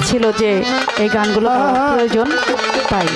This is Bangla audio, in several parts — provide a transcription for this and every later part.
ছিল যে এই গানগুলো হ্যাঁ, হ্যাঁ। প্রয়োজন তাই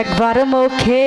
একবার মুখে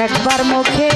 একবার মুখে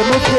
একবার